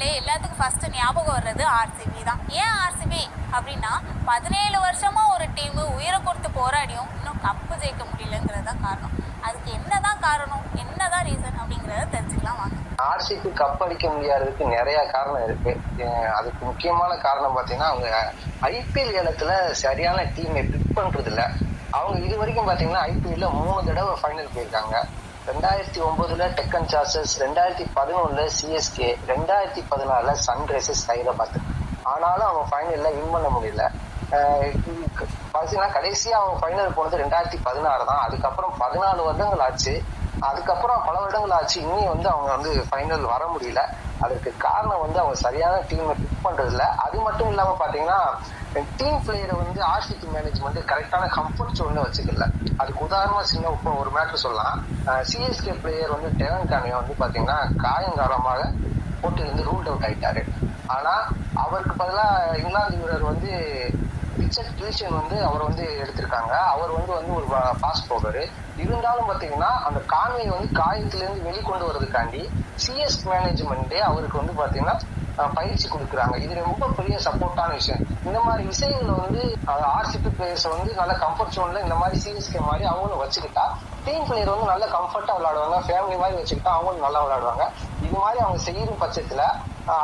அப்படின்னாலே எல்லாத்துக்கும் ஃபர்ஸ்ட் ஞாபகம் வர்றது ஆர்சிபி தான். ஏன் ஆர்சிபி அப்படின்னா பதினேழு வருஷமா ஒரு டீம் உயிரை கொடுத்து போராடியும் இன்னும் கப்பு ஜெயிக்க முடியலங்கிறது தான் காரணம். அதுக்கு என்னதான் காரணம் என்னதான் ரீசன் அப்படிங்கிறத தெரிஞ்சுக்கலாம் வாங்க. ஆர்சிபி கப் அடிக்க முடியாததுக்கு நிறைய காரணம் இருக்கு. அதுக்கு முக்கியமான காரணம் பாத்தீங்கன்னா அவங்க ஐபிஎல் இடத்துல சரியான டீமை பிக் பண்றது இல்லை அவங்க இது வரைக்கும் பாத்தீங்கன்னா ஐபிஎல்ல மூணு தடவை ஃபைனல் போயிருக்காங்க. ரெண்டாயிரத்தி ஒன்பதுல டெக்கன் சார்ஜஸ் ரெண்டாயிரத்தி பதினொன்னுல சிஎஸ்கே ரெண்டாயிரத்தி பதினாலுல சன்ரைசர்ஸ் ஹைதராபாத் ஆனாலும் அவங்க ஃபைனல்ல வின் பண்ண முடியல. பார்த்தீங்கன்னா பாத்தீங்கன்னா கடைசியா அவங்க ஃபைனல் போனது ரெண்டாயிரத்தி பதினாறு தான். அதுக்கப்புறம் பதினாலு வருடங்கள் ஆச்சு. அதுக்கப்புறம் பல வருடங்கள் ஆச்சு. இன்னும் வந்து அவங்க வந்து ஃபைனல் வர முடியல. அதற்கு காரணம் வந்து அவங்க சரியான டீமை பிக் பண்றது இல்ல அது மட்டும் இல்லாம பாத்தீங்கன்னா டீம் பிளேயரை வந்து ஆர்சிபி மேனேஜ்மெண்ட் கரெக்டான கம்ஃபர்ட் சோன்னு வச்சுக்கல. அதுக்கு உதாரணமா சின்ன இப்போ ஒரு மேட்ரு சொல்லலாம். சிஎஸ்கே பிளேயர் வந்து டெவன் கானியா வந்து பாத்தீங்கன்னா காயம் காரணமாக போட்டியிலிருந்து ரூல்ட் அவுட் ஆயிட்டாரு. ஆனா அவருக்கு பதிலாக இங்கிலாந்து வீரர் வந்து ரிச்சர்ட் கில்ஷன் வந்து அவர் வந்து எடுத்திருக்காங்க. அவர் வந்து வந்து ஒரு பாஸ் போடுறாரு இருந்தாலும் பாத்தீங்கன்னா அந்த கான்வே வந்து காயத்திலிருந்து வெளிக்கொண்டு வர்றதுக்காண்டி சிஎஸ் மேனேஜ்மெண்டே அவருக்கு வந்து பாத்தீங்கன்னா பயிற்சி கொடுக்குறாங்க. இது ரொம்ப பெரிய சப்போர்ட்டான விஷயம். இந்த மாதிரி விஷயங்களை வந்து ஆர்சிபி பிளேயர்ஸ் வந்து நல்ல கம்ஃபர்ட் ஜோன்ல இந்த மாதிரி சிஎஸ்கே மாதிரி அவங்களும் வச்சுக்கிட்டா டீம் பிளேயர் வந்து நல்ல கம்ஃபர்ட்டா விளையாடுவாங்க. ஃபேமிலி மாதிரி வச்சுக்கிட்டா அவங்களும் நல்லா விளையாடுவாங்க. இது மாதிரி அவங்க செய்யும் பட்சத்துல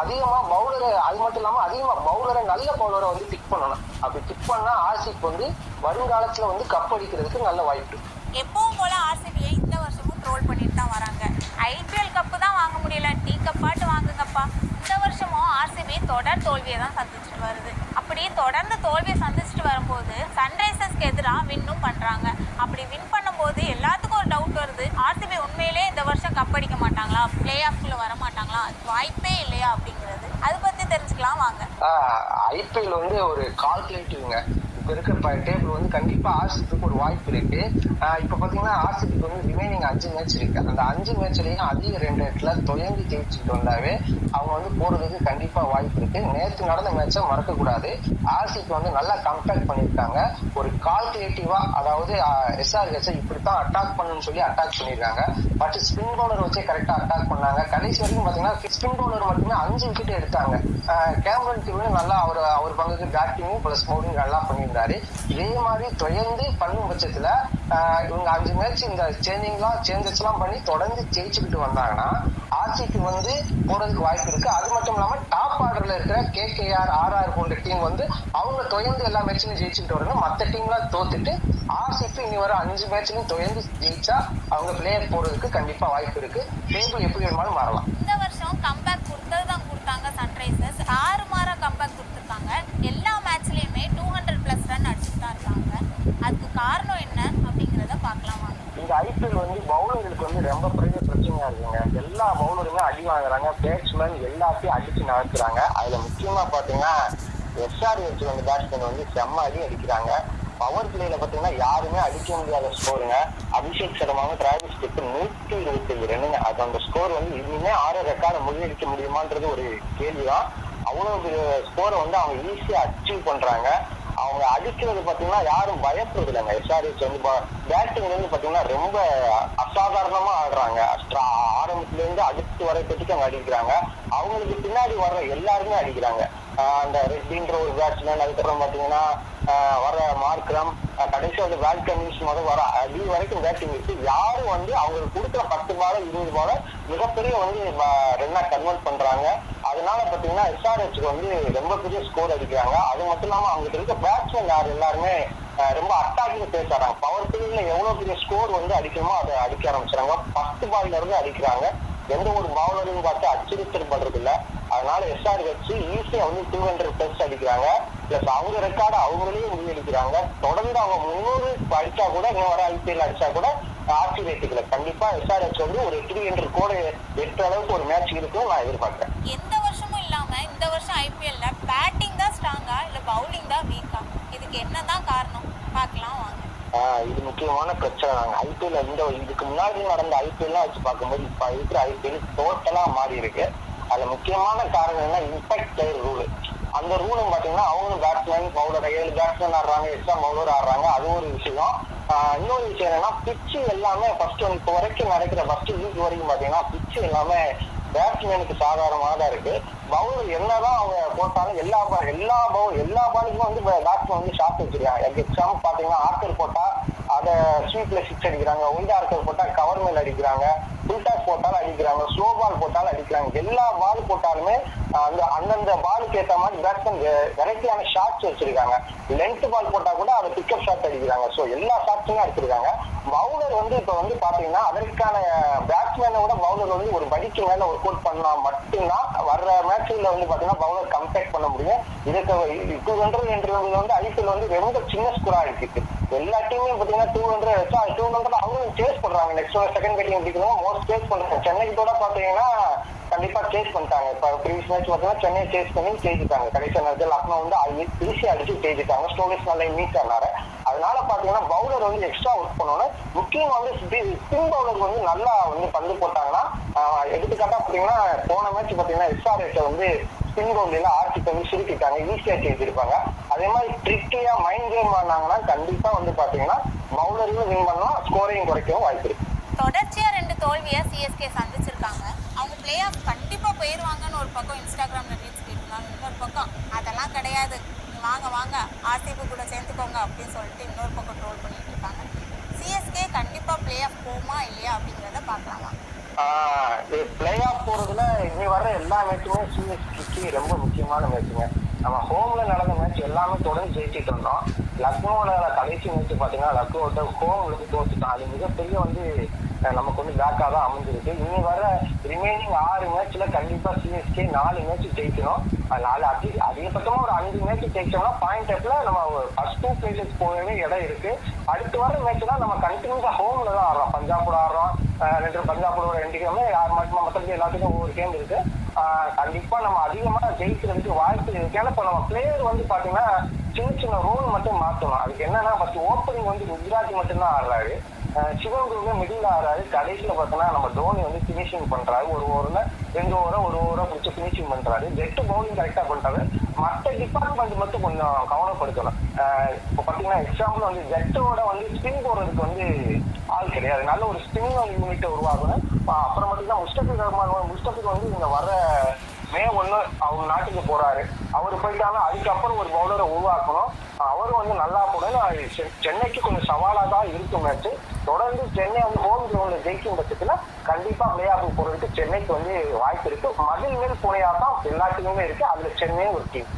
அதிகமா பவுலரை அது மட்டும் இல்லாம அதிகமா பவுலரை நல்ல பவுலரை வந்து பிக் பண்ணணும். அப்படி பிக் பண்ணா ஆர்சிபி வந்து வருங்காலத்துல வந்து கப் அடிக்கிறதுக்கு நல்ல வாய்ப்பு. எப்பவும் போல ஆர்சிபியை இந்த வருஷமும் ட்ரோல் பண்ணிட்டு தான் வராங்க. ஐபிஎல் கப்பு தான் வாங்க முடியல. டீ கப்பாட்டு வாங்குங்கப்பா. இந்த வருஷமும் ஆர்சிபி தொடர் தோல்வியை தான் சந்திச்சுட்டு வருது. அப்படி தொடர்ந்து தோல்வியை சந்திச்சுட்டு வரும்போது சன்ரைசர்ஸ்க்கு எதிராக வின்னும் பண்றாங்க. அப்படி வின் பண்ணும்போது எல்லாத்துக்கும் ஒரு டவுட் வருது. ஆர்சிபி உண்மையிலே இந்த வருஷம் கப் அடிக்க மாட்டாங்களா? பிளே ஆஃப்ல வர மாட்டாங்களா அதுக்கு வாய்ப்பே இல்லையா அப்படிங்கிறது. அதை பத்தி தெரிஞ்சுக்கலாம் வாங்க. ஐபிஎல் வந்து ஒரு கால்குலேட்டிவ்ங்க இப்ப இருக்கிற டேபிள் வந்து கண்டிப்பா ஆர்சிபிக்கு ஒரு வாய்ப்பு இருக்கு. இப்போ இப்ப பாத்தீங்கன்னா ஆர்சிபிக்கு வந்து ரிமைனிங் அஞ்சு மேட்ச் இருக்கு. அந்த அஞ்சு மேட்ச்லயும் அதிக ரெண்டு இடத்துல தொயங்கி ஜெயிச்சுட்டு வந்தாவே அவங்க வந்து போறதுக்கு கண்டிப்பா வாய்ப்பு இருக்கு. நேற்று நடந்த மேட்சை மறக்க கூடாது ஆர்சிபி வந்து நல்லா கம்பேக்ட் பண்ணிருக்காங்க ஒரு கால்குலேட்டிவா அதாவது எஸ்ஆர்ஹெச் இப்படித்தான் அட்டாக் பண்ணணும்னு சொல்லி அட்டாக் பண்ணிருக்காங்க பட் ஸ்பின் பவுலர் வச்சே கரெக்டா அட்டாக் பண்ணாங்க. கடைசி வரைக்கும் பாத்தீங்கன்னா ஸ்பின் பவுலர் மட்டுமே அஞ்சு விக்கெட் எடுத்தாங்க. கேமரன் டிவி நல்லா அவர் அவர் பங்குக்கு பேட்டிங்கும் பிளஸ் பவுலிங் நல்லா இருந்தாரு இதே மாதிரி தொடர்ந்து பண்ணும் பட்சத்துல இவங்க அஞ்சு மேட்ச் இந்த சேஞ்சிங்லாம் சேஞ்சஸ் எல்லாம் பண்ணி தொடர்ந்து ஜெயிச்சுக்கிட்டு வந்தாங்கன்னா ஆர்சிக்கு வந்து போறதுக்கு வாய்ப்பு இருக்கு. அது மட்டும் இல்லாம டாப் ஆர்டர்ல இருக்கிற கேகேஆர் ஆர்ஆர் போன்ற டீம் வந்து அவங்க தொடர்ந்து எல்லா மேட்சும் ஜெயிச்சுட்டு வரணும். மத்த டீம்லாம் தோத்துட்டு ஆர்சிக்கு இனி வர அஞ்சு மேட்ச்லயும் தொடர்ந்து ஜெயிச்சா அவங்க பிளேயர் போறதுக்கு கண்டிப்பா வாய்ப்பு இருக்கு. டேபிள் எப்படி வேணுமாலும் மாறலாம். இந்த வருஷம் கம்பேக் கொடுத்தது தான் கொடுத்தாங்க சன்ரைசர்ஸ் ஆறு மாற கம்பேக் கொடுத்துருக்காங்க எல்லா மேட்ச்லயுமே டூ ஹண்ட்ரட் பிளஸ் ரன் அடிச்சுட்டு தான் இருக்காங்க அதுக்கு காரணம் என்ன அப்படிங்கிறத பார்க்கலாம் வாங்க. இந்த ஐபிஎல் வந்து பவுலர்களுக்கு வந்து ரொம்ப பெரிய பிரச்சனையா இருக்குங்க. எல்லா பவுலருமே அடி வாங்குறாங்க. பேட்ஸ்மேன் எல்லாத்தையும் அடிச்சு நடத்துறாங்க அதுல முக்கியமா பாத்தீங்கன்னா எஸ்ஆர்ஹெச் வந்து பேட்ஸ்மேன் வந்து செம்ம அடி அடிக்கிறாங்க. பவர் பிளேல பாத்தீங்கன்னா யாருமே அடிக்க முடியாத ஸ்கோருங்க அபிஷேக் சர்மாவும் டிராவிஸ் ஸ்டிக்கு நூத்தி இருபத்தி ஏழு ரன்னுங்க அது அந்த ஸ்கோர் வந்து இனிமே ஆறு ரெக்கார்டு முறியடிக்க முடியுமான்றது ஒரு கேள்விதான். அவ்வளவு பெரிய ஸ்கோரை வந்து அவங்க ஈஸியா அச்சீவ் பண்றாங்க. அவங்க அடிக்கிறது பாத்தீங்கன்னா யாரும் பயப்படுறது இல்லைங்க எஸ்ஆர்எஸ் வந்து பேட்டிங் வந்து பாத்தீங்கன்னா ரொம்ப அசாதாரணமா ஆடுறாங்க. ஆரம்பத்துல இருந்து அடுத்து வரை தொட்டுக்கு அவங்க அடிக்கிறாங்க. அவங்களுக்கு பின்னாடி வர்ற எல்லாருமே அடிக்கிறாங்க. அந்த ரெட்டின்ற ஒரு பேட்ஸ்மேன் அதுக்கப்புறம் பாத்தீங்கன்னா வர மார்க்ரம் கடைசி வந்து பேட் கமிஷ் முதல் வர லீவ் வரைக்கும் பேட்டிங் இருக்கு. யாரும் வந்து அவங்களுக்கு கொடுக்குற பத்து பால இருபது பால மிகப்பெரிய வந்து ரன்னா கன்வெர்ட் பண்றாங்க. அதனால பாத்தீங்கன்னா எஸ்ஆர்ஹெச்க்கு வந்து ரொம்ப பெரிய ஸ்கோர் அடிக்கிறாங்க. அது மட்டும் இல்லாம அவங்களுக்கு இருக்க பேட்ஸ்மேன் யார் எல்லாருமே ரொம்ப அட்டாக்கிங் பேசுறாங்க பவர் பிளேல எவ்வளவு பெரிய ஸ்கோர் வந்து அடிக்கணுமோ அதை அடிக்க ஆரம்பிச்சாங்க ஃபர்ஸ்ட் பால்ல இருந்து அடிக்கிறாங்க. எந்த ஒரு பவுலரையும் பார்த்து அச்சுறுத்தல் பண்றது அதனால எஸ்ஆர் வச்சு ஈஸியா வந்து டூ ஹண்ட்ரட் டெஸ்ட் அடிக்கிறாங்க. பிளஸ் அவங்க ரெக்கார்டு அவங்களையும் முறியடிக்கிறாங்க. தொடர்ந்து அவங்க முன்னூறு அடிச்சா கூட இன்னும் வர ஐபிஎல் அடிச்சா கூட ஆச்சரியத்துக்கல கண்டிப்பா எஸ்ஆர்எஸ் வந்து ஒரு த்ரீ ஹண்ட்ரட் கூட எட்டு அளவுக்கு ஒரு மேட்ச் இருக்குன்னு நான் எதிர்பார்க்கிறேன். எந்த வருஷமும் இல்லாம இந்த வருஷம் ஐபிஎல்ல பேட்டிங் தான் ஸ்ட்ராங்கா இல்ல பவுலிங் தான் வீக்கா இதுக்கு என்னதான் காரணம்? பார்க்கலாம் வாங்க. இது முக்கியமான பிரச்சனை. நாங்க ஐபிஎல் இந்த இதுக்கு முன்னாடி நடந்த ஐபிஎல்லாம் வச்சு பார்க்கும்போது இப்ப இருக்கிற ஐபிஎல் டோட்டலா மாறி இருக்கு. அதுல முக்கியமான காரணம் என்ன இம்பாக்ட் பிளேயர் ரூல் அந்த ரூலும் பாத்தீங்கன்னா அவங்களும் பேட்ஸ்மேன் பவுலர் ஏழு பேட்ஸ்மேன் ஆடுறாங்க எக்ஸ்ட்ரா பவுலர் ஆடுறாங்க. அது ஒரு விஷயம். இன்னொரு விஷயம் என்னன்னா பிச்சு எல்லாமே ஃபர்ஸ்ட் இப்போ வரைக்கும் நடக்கிற ஃபர்ஸ்ட் லீக் வரைக்கும் பாத்தீங்கன்னா பிச்சு எல்லாமே பேட்ஸ்மேனுக்கு சாதாரணமாக தான் இருக்கு. பவுலர் என்னதான் அவங்க போட்டாலும் எல்லா எல்லா பவுல் எல்லா பாலுக்குமே வந்து பேட்ஸ்மேன் வந்து ஷாட் வச்சிருக்காங்க எக்ஸாம்பிள் பாத்தீங்கன்னா ஆர்க்கர் போட்டா அதை ஸ்வீட்ல சிக்ஸ் அடிக்கிறாங்க. ஒயிட் ஆர்க்கர் போட்டா கவர் மேல் அடிக்கிறாங்க. அடிக்கிறாங்க ஸ்லோ பால் போட்டாலும் அடிக்கிறாங்க எல்லா பால் போட்டாலுமே அந்த அந்தந்த பாலுக்கு ஏற்ற மாதிரி பேட்ஸ்மேன் வெரைட்டியான ஷாட்ஸ் வச்சிருக்காங்க. லென்த் பால் போட்டா கூட அதை பிக்கப் ஷாட் அடிக்கிறாங்க. ஸோ எல்லா ஷாட்ஸுமே அடிச்சிருக்காங்க. பவுலர் வந்து இப்ப வந்து பாத்தீங்கன்னா அதற்கான பேட்ஸ்மேனை விட பவுலர் வந்து ஒரு படிக்கு மேல ஒர்க் அவுட் பண்ணா மட்டும்தான் வர்ற மேட்ச்ல வந்து பாத்தீங்கன்னா பவுலர் கம்பேக்ட் பண்ண முடியும். இதுக்கு டூ ஹண்ட்ரட் என்றது வந்து ஐபிஎல் வந்து ரொம்ப சின்ன ஸ்கோரா இருக்கு. எல்லா டீமும் பாத்தீங்கன்னா டூ ஹண்ட்ரட் வச்சா டூ ஹண்ட்ரட் அவங்களும் சேஸ் பண்றாங்க. நெக்ஸ்ட் ஒரு செகண்ட் பேட்டிங் பிடிக்கணும் மோஸ்ட் சேஸ் பண்றாங்க. சென்னைக்கு கூட பாத்தீங்கன்னா கண்டிப்பா சேஸ் பண்ணிட்டாங்க. இப்ப ப்ரீவியஸ் மேட்ச் பாத்தீங்கன்னா சென்னை சேஸ் பண்ணி ஜெயிச்சிட்டாங்க. கடைசி நேரத்தில் லக்னோ வந்து ஈஸியா அடிச்சு ஜெயிச்சிட்டாங்க. ஸ்டோரேஜ் நல்லா மீட் ஆனாரு அதனால பாத்தீங்கன்னா பவுலர் வந்து எக்ஸ்ட்ரா ஒர்க் பண்ணணும். முக்கியமா வந்து ஸ்பின் பவுலர் வந்து நல்லா வந்து பந்து போட்டாங்கன்னா ஆஹ் எடுத்துக்காட்டா பாத்தீங்கன்னா போன மேட்ச் பாத்தீங்கன்னா எஸ்ஆர்எஸ் வந்து ஸ்பின் பவுலர்ல ஆர்த்தி வந்து சுருக்கிட்டாங்க. ஈஸியா ஜெயிச்சிருப்பாங்க. அதே மாதிரி ட்ரிக்கியா மைண்ட் கேம் ஆனாங்கன்னா கண்டிப்பா வந்து பாத்தீங்கன்னா பவுலரையும் வின் பண்ணலாம் ஸ்கோரையும் குறைக்கவும் வாய்ப்பு இருக்கு. தொடர்ச்சியா ரெண்டு தோல்வியை சிஎஸ்கே சந்திச்சிருக்காங்க. அவங்க பிளே ஆஃப் கண்டிப்பா போயிருவாங்கன்னு ஒரு பக்கம் இன்ஸ்டாகிராம்ல ரீல்ஸ் போயிருந்தாங்க இன்னொரு பக்கம் அதெல்லாம் கிடையாது. வாங்க வாங்க. ஆர்சிபி கூட சேர்ந்துக்கோங்க அப்படின்னு சொல்லிட்டு இன்னொரு பக்கம் ட்ரோல் பண்ணிட்டு இருக்காங்க. சிஎஸ்கே கண்டிப்பா பிளே ஆஃப் போகுமா இல்லையா அப்படிங்கிறத பார்க்கலாமா? பிளே ஆஃப் போறதுல இனி வர எல்லா மேட்சுமே சிஎஸ்கேக்கு ரொம்ப முக்கியமான மேட்சுங்க நம்ம ஹோம்ல நடந்த மேட்ச் எல்லாமே தொடர்ந்து ஜெயிச்சிட்டு இருந்தோம். லக்னோட கடைசி மேட்ச் பாத்தீங்கன்னா லக்னோட ஹோம்ல தோத்துட்டோம். அது மிகப்பெரிய வந்து நமக்கு வந்து பேக்கா தான் அமைஞ்சிருக்கு. இனி வர ரிமைனிங் ஆறு மேட்ச்ல கண்டிப்பா சிஎஸ்கே நாலு மேட்ச் ஜெயிக்கணும். நாலு அதி அதிகபட்சமா ஒரு அஞ்சு மேட்ச் ஜெயிச்சோம்னா பாயிண்ட் டேப்ல நம்ம ஃபர்ஸ்ட் டூ பிளேசஸ் போகவே இடம் இருக்கு. அடுத்து வர மேட்ச் தான் நம்ம கண்டினியூஸா ஹோம்ல தான் ஆடுறோம். பஞ்சாப் கூட ஆடுறோம். ரெண்டு பஞ்சாப் கூட ரெண்டு கேம் யார் மட்டும் மொத்தத்துக்கு எல்லாத்துக்கும் ஒவ்வொரு கேம் இருக்கு. கண்டிப்பா நம்ம அதிகமா ஜெயிக்கிறதுக்கு வாய்ப்பு இருக்கு. ஏன்னா இப்ப நம்ம பிளேயர் வந்து பாத்தீங்கன்னா சின்ன சின்ன ரோல் மட்டும் மாத்தணும். அதுக்கு என்னன்னா ஃபர்ஸ்ட் ஓப்பனிங் வந்து குஜராத்தி மட்டும்தான் ஆடுறாரு. ஆஹ் சிவன் குருவே மிடில் ஆடுறாரு. கடைசியில பார்த்தோன்னா நம்ம தோனி வந்து பினிஷிங் பண்றாரு. ஒரு ஓவர்ல ரெண்டு ஓவரா ஒரு ஓவரா பிடிச்சி பினிஷிங் பண்றாரு. ஜெட்டு பவுலிங் கரெக்டா பண்றாரு. மற்ற டிபார்ட்மெண்ட் மட்டும் கொஞ்சம் கவனப்படுத்தணும். இப்போ பாத்தீங்கன்னா எக்ஸாம்பிள் வந்து ஜெட்டோட வந்து ஸ்பின் போடுறதுக்கு வந்து ஆள் கிடையாது. நல்ல ஒரு ஸ்பின் யூனிட்டை உருவாக்கணும். அப்புறம் பார்த்தீங்கன்னா முஸ்டபிக் ரஹ்மான் முஸ்டபிக் வந்து இந்த வர மே ஒண்ணு அவங்க நாட்டுக்கு போறாரு. அவர் போயிட்டாலும் அதுக்கப்புறம் ஒரு பவுலரை உருவாக்கணும். அவரும் வந்து நல்லா போடணும் சென்னைக்கு கொஞ்சம் சவாலா தான் இருக்கும் மேட்ச் தொடர்ந்து சென்னை வந்து ஹோம் கிரவுண்ட்ல ஜெயிக்கும் பட்சத்துல கண்டிப்பா பிளே ஆஃப் போறதுக்கு சென்னைக்கு வந்து வாய்ப்பு இருக்கு. மதில் மேல் புனையா தான் எல்லாத்துக்குமே இருக்கு. அதுல சென்னையும் ஒரு டீம்